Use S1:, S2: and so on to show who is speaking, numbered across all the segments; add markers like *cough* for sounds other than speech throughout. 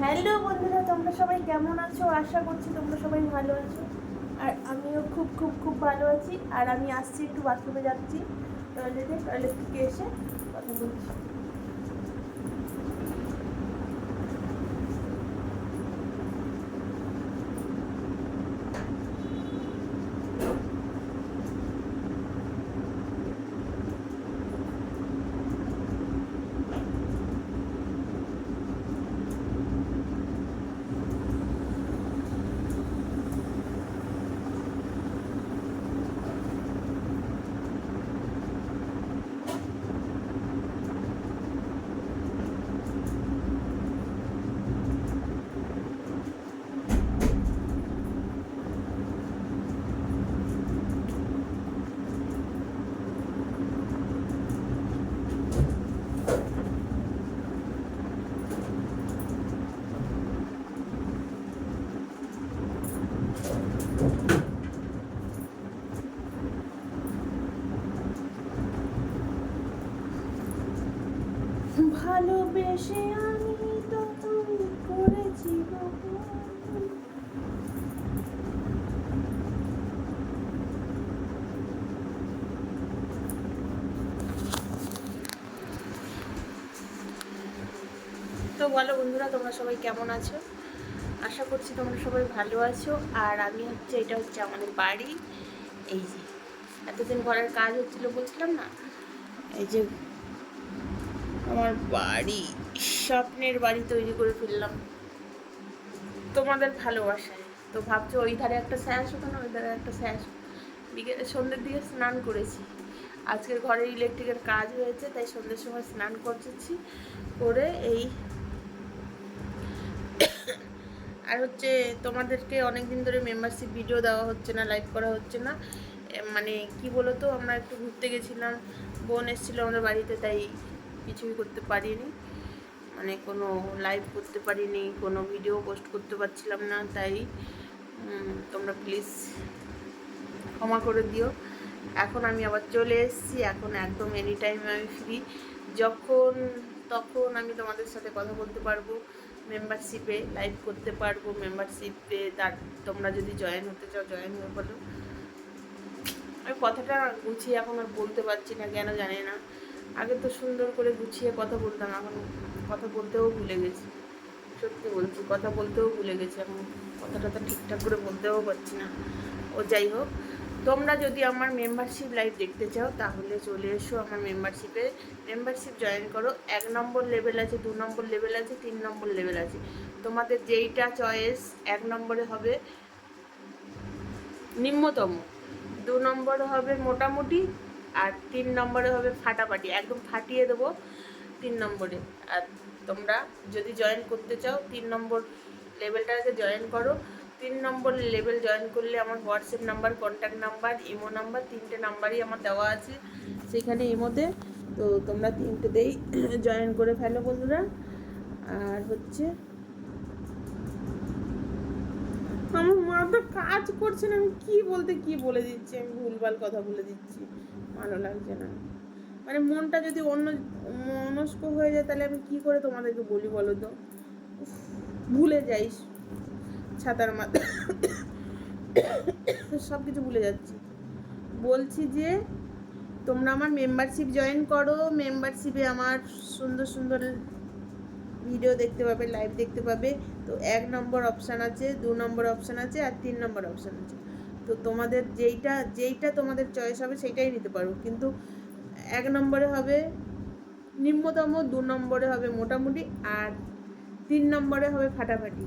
S1: Hello বন্ধুরা, তোমরা সবাই কেমন আছো? আশা করছি তোমরা সবাই ভালো আছো। আর আমিও খুব খুব খুব ভালো আছি। আর আমি আসছি একটু বাথরুমে যাচ্ছি। টয়লেটে টয়লেট থেকে এসে কথা বলছি। ভালোবেসে আমি তো তুমি করেছি। তো বলো বন্ধুরা, তোমরা সবাই কেমন আছো? আশা করছি তোমরা সবাই ভালো আছো। আর আমি হচ্ছে, এটা হচ্ছে আমাদের বাড়ি। এই যে, এতদিন ঘরের কাজ হচ্ছিল বলছিলাম না? এই যে আমার বাড়ি, স্বপ্নের বাড়ি তৈরি করে ফেললাম। তোমাদের ভালোবাসায়। তো ভাবছ ওই ধারে একটা স্যাস হতো না, ওই ধারে একটা স্যাস বিকেলে, সন্ধ্যের দিকে স্নান করেছি। আজকের ঘরে ইলেকট্রিকের কাজ হয়েছে, তাই সন্ধ্যের সময় স্নান করতেছি। করে এই আর হচ্ছে তোমাদেরকে অনেক দিন ধরে মেম্বারশিপ ভিডিও দেওয়া হচ্ছে না লাইভ করা হচ্ছে না। মানে কি বলো তো আমরা একটু ঘুরতে গেছিলাম, বোন এসেছিল আমাদের বাড়িতে, তাই কিছুই করতে পারিনি। মানে কোনো লাইভ করতে পারিনি, কোনো ভিডিও পোস্ট করতে পারছিলাম না, তাই তোমরা প্লিজ ক্ষমা করে দিও। এখন আমি আবার চলে এসেছি, এখন একদম এনি টাইম আমি ফ্রি যখন তখন আমি তোমাদের সাথে কথা বলতে পারব মেম্বারশিপে লাইভ করতে পারব মেম্বারশিপে তার, তোমরা যদি জয়েন হতে চাও জয়েন হয়ে বলো। আমি কথাটা গুছিয়ে এখন আর বলতে পারছি না, কেন জানি না। আগে তো সুন্দর করে গুছিয়ে কথা বলতাম, এখন কথা বলতেও ভুলে গেছি। সত্যি বলছি, কথা বলতেও ভুলে গেছি এখন। কথাটা তো ঠিকঠাক করে বলতেও পারছি না। ও যাই হোক, তোমরা যদি আমার মেম্বারশিপ লাইভ দেখতে চাও, তাহলে চলে এসো আমার মেম্বারশিপে মেম্বারশিপ জয়েন করো। এক নম্বর লেভেল আছে, দু নম্বর লেভেল আছে, তিন নম্বর লেভেল আছে। তোমাদের যেইটা চয়েস এক নম্বরে হবে নিম্নতম। দু নম্বরে হবে মোটামুটি আর তিন নম্বরে হবে ফাটাফাটি, একদম ফাটিয়ে দেবো তিন নম্বরে। আর তোমরা যদি জয়েন করতে চাও, তিন নম্বর লেভেলটাকে জয়েন করো। তিন নম্বর লেভেল জয়েন করলে আমার WhatsApp number contact number imo number তিনটে নাম্বারই আমার দেওয়া আছে সেখানে ইমোতে তো তোমরা তিনটেতেই *clears throat* জয়েন করে ফেলো বন্ধুরা। আর হচ্ছে, আমার মা মাথা কাজ করছে না, আমি কি বলতে কি বলে দিচ্ছি, আমি ভুলভাল কথা বলে দিচ্ছি। ভালো লাগছে না। মানে মনটা যদি অন্য, মনস্ক হয়ে যায়, তাহলে আমি কি করে তোমাদেরকে বলি বলো তো? ভুলে যাইস ছাতার মাথা। সব কিছু ভুলে যাচ্ছি। বলছি যে, তোমরা আমার মেম্বারশিপ জয়েন করো। মেম্বারশিপে আমার সুন্দর সুন্দর ভিডিও দেখতে পাবে লাইভ দেখতে পাবে। তো এক নম্বর অপশান আছে, দু নম্বর অপশান আছে, আর তিন নম্বর অপশান আছে। তো তোমাদের যেইটা যেইটা তোমাদের চয়েস হবে সেইটাই নিতে পারো। কিন্তু এক নম্বরে হবে, নিম্নতম দু নম্বরে হবে মোটামুটি আর তিন নম্বরে হবে ফাটাফাটি।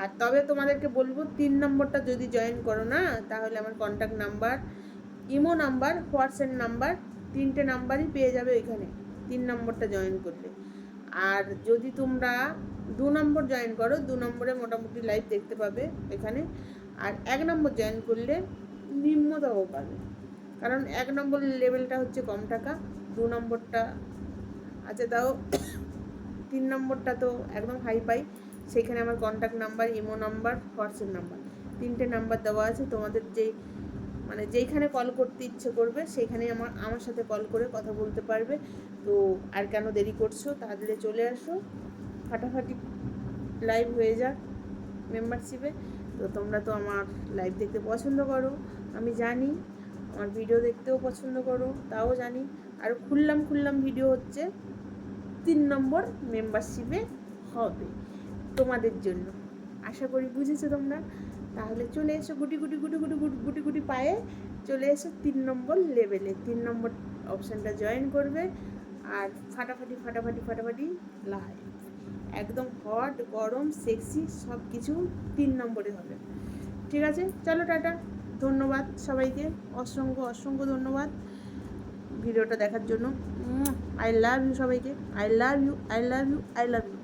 S1: আর তবে তোমাদেরকে বলব, তিন নম্বরটা যদি জয়েন করো না, তাহলে আমার contact number imo number WhatsApp number তিনটে নাম্বারই পেয়ে যাবে ওইখানে। তিন নম্বরটা জয়েন করলে। আর যদি তোমরা দু নম্বর জয়েন করো, দু নম্বরে মোটামুটি লাইভ দেখতে পাবে এখানে আর এক নম্বর জয়েন করলে নিম্নতম পাবে। কারণ এক নম্বর লেভেলটা হচ্ছে কম টাকা, দু নম্বরটা আছে তাও তিন নম্বরটা তো একদম হাই পাই। সেইখানে আমার contact number imo number WhatsApp number তিনটে নাম্বার দেওয়া আছে। তোমাদের যেই মানে যেইখানে কল করতে ইচ্ছে করবে সেইখানেই আমার আমার সাথে কল করে কথা বলতে পারবে। তো আর কেন দেরি করছ? তাড়াতাড়ি চলে আসো। ফাটাফাটি লাইভ হয়ে যাক মেম্বারশিপে তো তোমরা তো আমার লাইভ দেখতে পছন্দ করো, আমি জানি। আমার ভিডিও দেখতেও পছন্দ করো, তাও জানি। আর খুললাম খুললাম ভিডিও হচ্ছে তিন নম্বর মেম্বারশিপে হবে তোমাদের জন্য। আশা করি বুঝেছ তোমরা? তাহলে চলে এসো গুটি গুটি গুটি গুটি গুটি গুটি গুটি পায়ে, চলে এসো তিন নম্বর লেভেলে তিন নম্বর অপশানটা জয়েন করবে আর ফাটাফাটি ফাটাফাটি ফাটাফাটি লাইভ একদম হট গরম সেক্সি সব কিছু তিন নম্বরে হবে। ঠিক আছে? চলো টাটা। ধন্যবাদ সবাইকে। অসংখ্য অসংখ্য ধন্যবাদ ভিডিওটা দেখার জন্য। আই লাভ ইউ সবাইকে। I love you I love you I love you